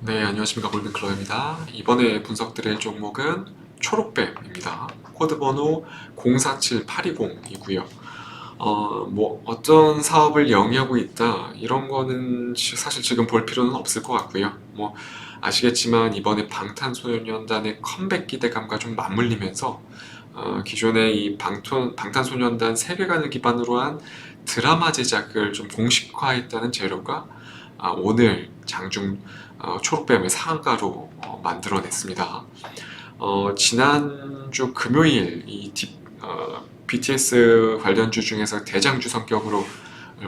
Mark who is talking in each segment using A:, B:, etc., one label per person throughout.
A: 네, 안녕하십니까. 골든클러입니다. 이번에 분석드릴 종목은 초록뱀입니다. 코드 번호 047820이고요. 어, 뭐, 어떤 사업을 영위하고 있다, 이런 거는 시- 사실 지금 볼 필요는 없을 것 같고요. 뭐, 아시겠지만 이번에 방탄소년단의 컴백 기대감과 좀 맞물리면서 어, 기존의 이 방탄, 방탄소년단 세계관을 기반으로 한 드라마 제작을 좀 공식화했다는 재료가 아, 오늘 장중 어, 초록뱀의 상한가로 어, 만들어냈습니다. 어, 지난주 금요일 이 디- 어, BTS 관련주 중에서 대장주 성격으로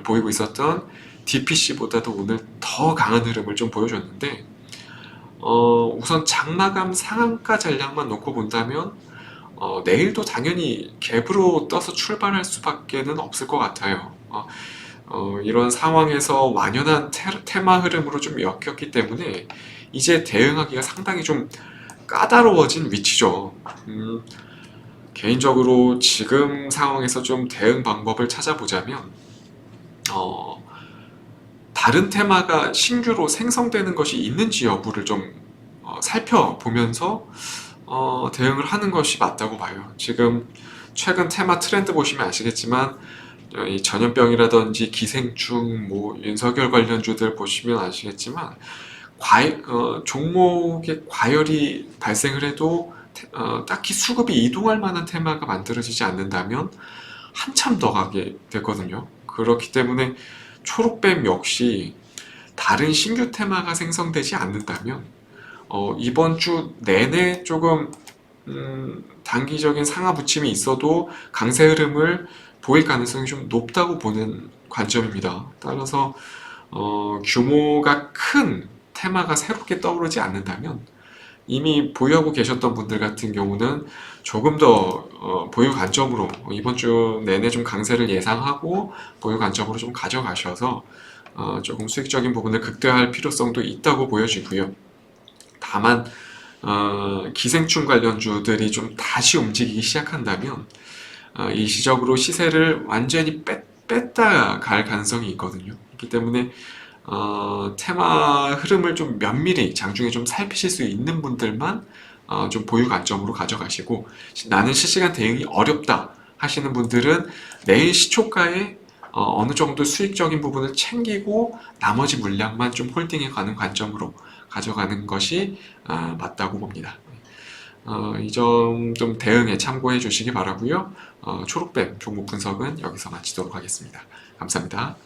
A: 보이고 있었던 DPC보다도 오늘 더 강한 흐름을 좀 보여줬는데 어, 우선 장마감 상한가 전략만 놓고 본다면 어, 내일도 당연히 갭으로 떠서 출발할 수밖에는 없을 것 같아요. 어, 어, 이런 상황에서 완연한 테, 테마 흐름으로 좀 엮였기 때문에 이제 대응하기가 상당히 좀 까다로워진 위치죠. 음, 개인적으로 지금 상황에서 좀 대응 방법을 찾아보자면 어, 다른 테마가 신규로 생성되는 것이 있는지 여부를 좀 어, 살펴보면서 어, 대응을 하는 것이 맞다고 봐요. 지금 최근 테마 트렌드 보시면 아시겠지만 어, 이 전염병이라든지 기생충, 뭐 윤석열 관련주들 보시면 아시겠지만 과, 어, 종목의 과열이 발생을 해도 테- 어, 딱히 수급이 이동할 만한 테마가 만들어지지 않는다면 한참 더 가게 되거든요. 그렇기 때문에 초록뱀 역시 다른 신규 테마가 생성되지 않는다면 어, 이번 주 내내 조금 음, 단기적인 상하 부침이 있어도 강세 흐름을 보일 가능성이 좀 높다고 보는 관점입니다. 따라서 어, 규모가 큰 테마가 새롭게 떠오르지 않는다면 이미 보유하고 계셨던 분들 같은 경우는 조금 더 어, 보유 관점으로 이번 주 내내 좀 강세를 예상하고 보유 관점으로 좀 가져가셔서 어, 조금 수익적인 부분을 극대화할 필요성도 있다고 보여지고요. 다만 어, 기생충 관련주들이 좀 다시 움직이기 시작한다면 어, 일시적으로 시세를 완전히 뺐, 뺐다 갈 가능성이 있거든요. 그렇기 때문에 어, 테마 흐름을 좀 면밀히 장중에 좀 살피실 수 있는 분들만 어, 좀 보유 관점으로 가져가시고 시- 나는 실시간 대응이 어렵다 하시는 분들은 내일 시초가에 어, 어느 정도 수익적인 부분을 챙기고 나머지 물량만 좀 홀딩해 가는 관점으로 가져가는 것이 아, 맞다고 봅니다. 어, 이점 좀 대응에 참고해 주시기 바라고요. 어, 초록뱀 종목 분석은 여기서 마치도록 하겠습니다. 감사합니다.